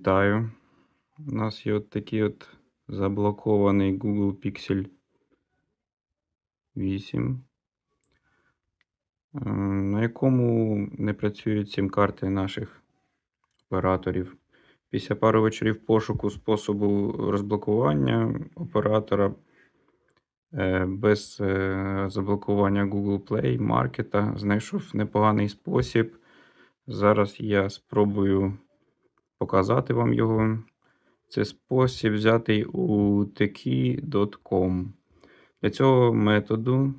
Вітаю. У нас є от такий от заблокований Google Pixel 8, е, на якому не працюють сім-карти наших операторів. Після пару вечорів пошуку способу розблокування оператора е, без е, заблокування Google Play Market знайшов непоганий спосіб. Зараз я спробую показати вам його. Це спосіб взятий у teki.com. Для цього методу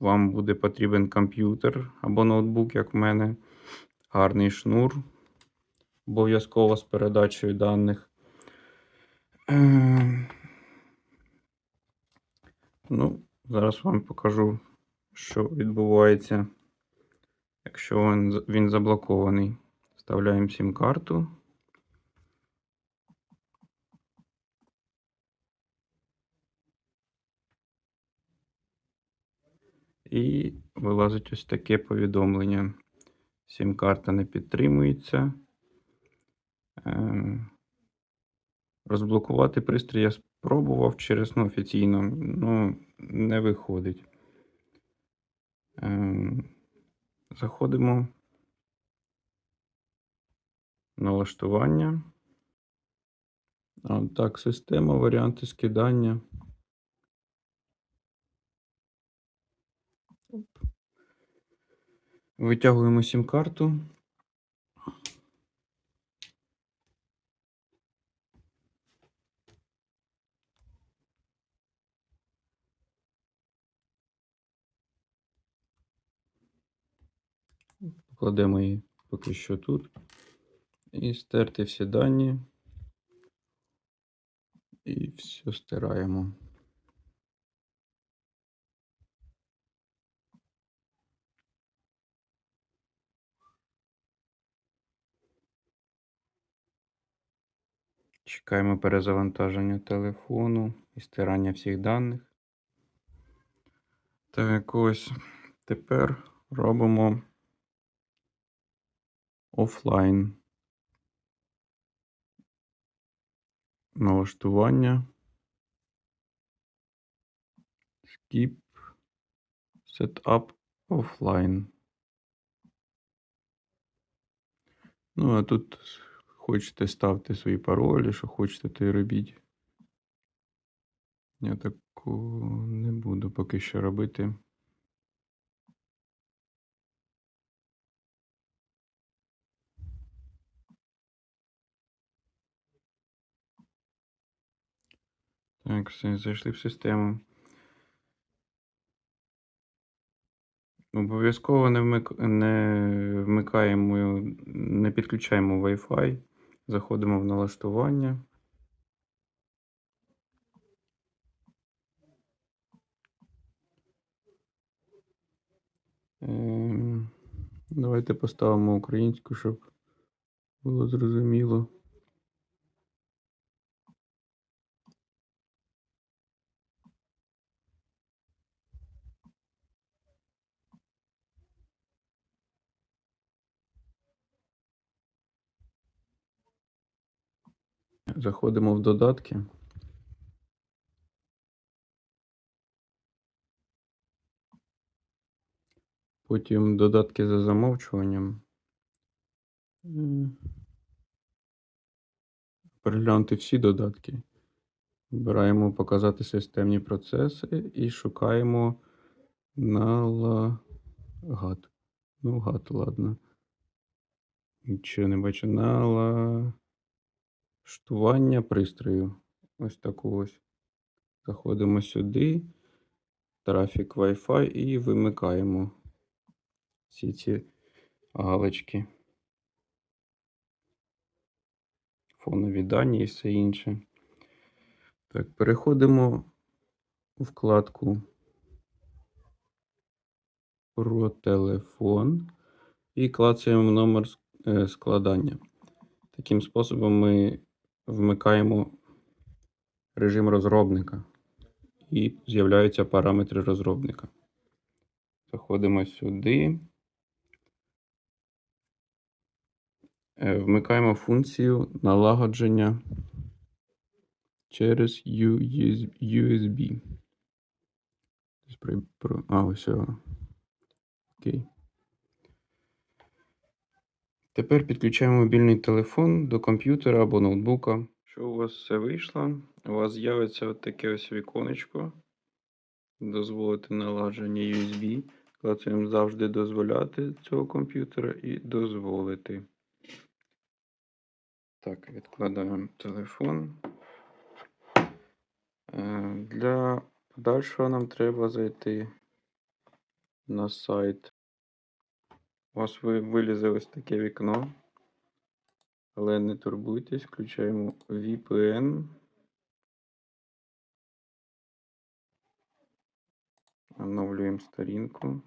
вам буде потрібен комп'ютер або ноутбук, як в мене, гарний шнур, обов'язково з передачею даних. Е, Ну, зараз вам покажу, що відбувається, якщо він, він заблокований. Вставляємо сім-карту. І вилазить ось таке повідомлення. Сім-карта не підтримується. Е, Розблокувати пристрій я спробував через ну, офіційно, ну, не виходить. Е, Заходимо. Налаштування. А, Так, система, варіанти скидання. Витягуємо сім-карту. Покладемо її поки що тут. І стерти всі дані. І все стираємо. Чекаємо перезавантаження телефону і стирання всіх даних. Так, ось тепер робимо офлайн налаштування. Skip Setup offline. Ну, а тут хочете ставте свої паролі, що хочете, то й робіть. Я такого не буду поки що робити. Так, все, зайшли в систему. Обов'язково не вмикаємо, не підключаємо Wi-Fi. Заходимо в налаштування. Ем, Давайте поставимо українську, щоб було зрозуміло. Заходимо в додатки. Потім додатки за замовчуванням. Переглянути всі додатки. Вибираємо показати системні процеси і шукаємо налагад. Ну, гад, ладно. Нічого не бачу. Налаштування пристрою. Ось таку ось. Заходимо сюди. Трафік Wi-Fi і вимикаємо всі ці галочки. Фонові дані і все інше. Так, переходимо у вкладку про телефон і клацаємо номер е, складання. Таким способом ми вмикаємо режим розробника і з'являються параметри розробника. Заходимо сюди. Е, Вмикаємо функцію налагодження через USB. А, ось. Окей. Тепер підключаємо мобільний телефон до комп'ютера або ноутбука. Що у вас все вийшло? У вас з'явиться таке ось віконечко. Дозволити налагодження USB. Клацаємо завжди дозволяти цього комп'ютера і дозволити. Так, відкладаємо телефон. Е, Для подальшого нам треба зайти на сайт. У вас ви- вилізе ось таке вікно. Але не турбуйтесь, включаємо VPN. Оновлюємо сторінку.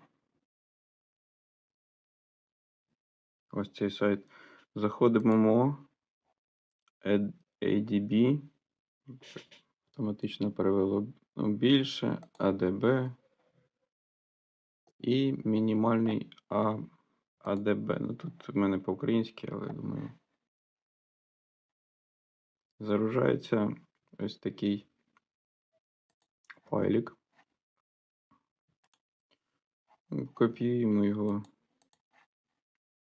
Ось цей сайт. Заходимо мо Ad- ADB. Автоматично перевело більше, ADB і мінімальний А, ADB. Ну тут в мене по-українськи, але думаю. Загружається ось такий файлик. Копіюємо його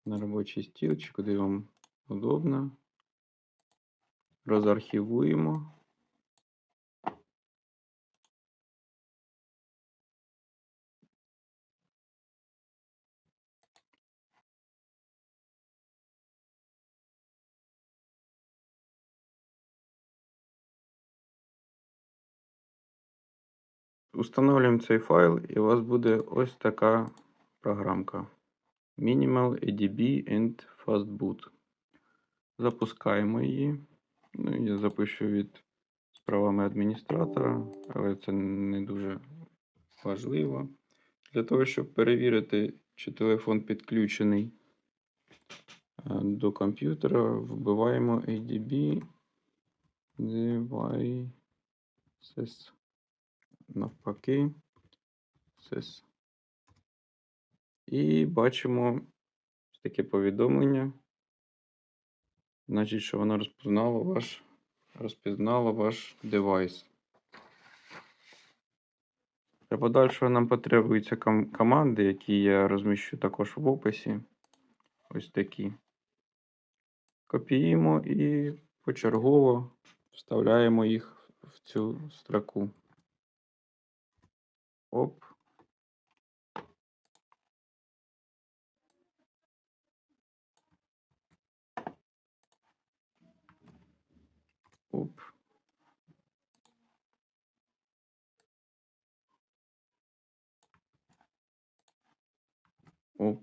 на робочий стіл, чи куди вам удобно. Розархівуємо. Установлюємо цей файл, і у вас буде ось така програмка. Minimal ADB and Fastboot. Запускаємо її. Ну, я запишу від з правами адміністратора, але це не дуже важливо. Для того, щоб перевірити, чи телефон підключений е, до комп'ютера, вбиваємо ADB devices навпаки. Sys. І бачимо таке повідомлення. Значить, що воно розпізнало ваш, розпізнало ваш девайс. Для подальшого нам потребуються ком- команди, які я розміщу також в описі. Ось такі. Копіюємо і почергово вставляємо їх в цю строку. Оп. Оп. Оп.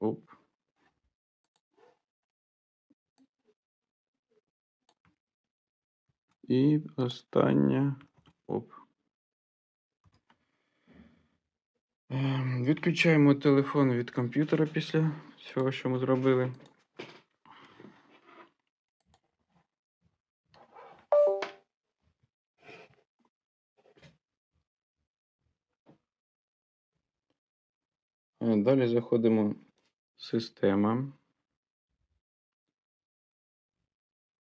Оп. І останнє. Оп. Ем, Відключаємо телефон від комп'ютера після всього, що ми зробили. Е, Далі заходимо система.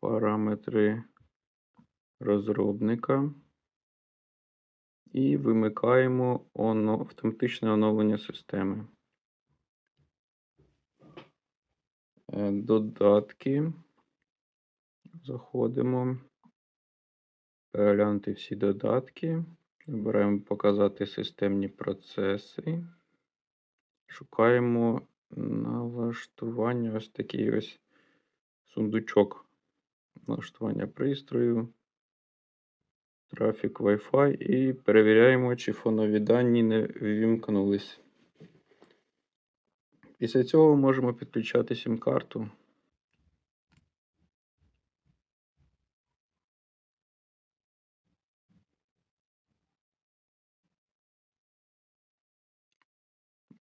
Параметри розробника. І вимикаємо автоматичне оновлення системи. Е, Додатки. Заходимо. Переглянути всі додатки. Вибираємо показати системні процеси. Шукаємо налаштування. Ось такий ось сундучок. Налаштування пристрою. Трафік Wi-Fi і перевіряємо, чи фонові дані не ввімкнулись. Після цього можемо підключати сім-карту.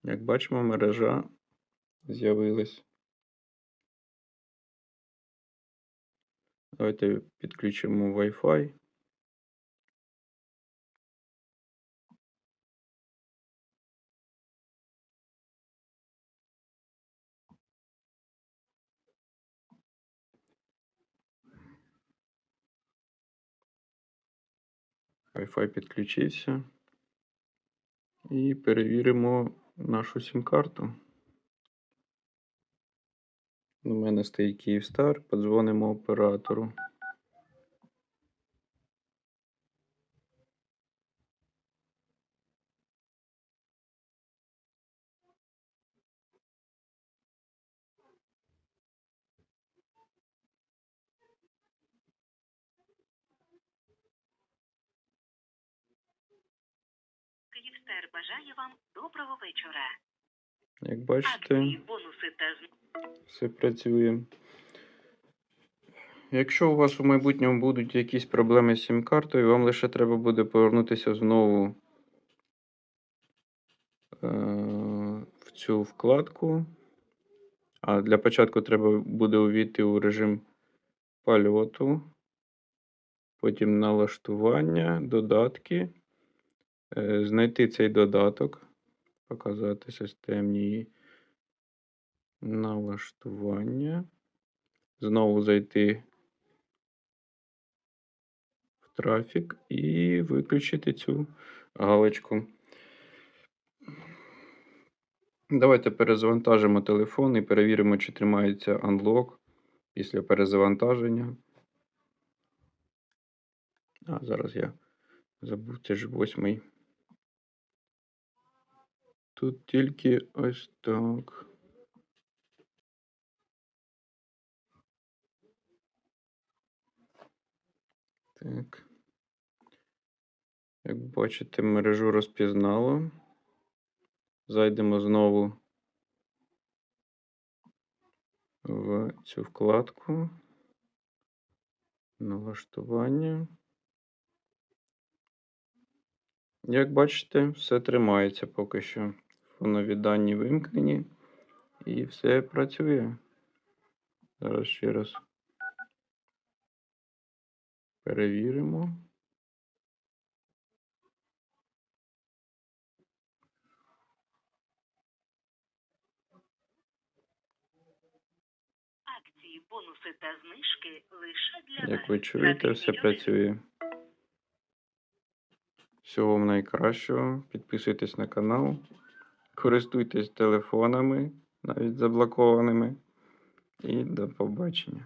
Як бачимо, мережа з'явилась. Давайте підключимо Wi-Fi. Wi-Fi підключився. І перевіримо нашу сім-карту. У мене стоїть Київстар, подзвонимо оператору. Київстер бажає вам доброго вечора. Як бачите, бонуси та все працює. Якщо у вас у майбутньому будуть якісь проблеми з сім-картою, вам лише треба буде повернутися знову е, в цю вкладку. А для початку треба буде увійти у режим польоту, потім налаштування, додатки, знайти цей додаток, показати системні налаштування, знову зайти в трафік і виключити цю галочку. Давайте перезавантажимо телефон і перевіримо, чи тримається Unlock після перезавантаження. А, зараз я забув, це ж восьмий. Тут тільки ось так. Так. Як бачите, мережу розпізнало. Зайдемо знову в цю вкладку. Налаштування. Як бачите, все тримається поки що. Фонові дані вимкнені і все працює. Зараз ще раз перевіримо. акції, бонуси та знижки лише для Як ви чуєте, все працює. Всього вам найкращого. Підписуйтесь на канал. Користуйтесь телефонами, навіть заблокованими. І до побачення.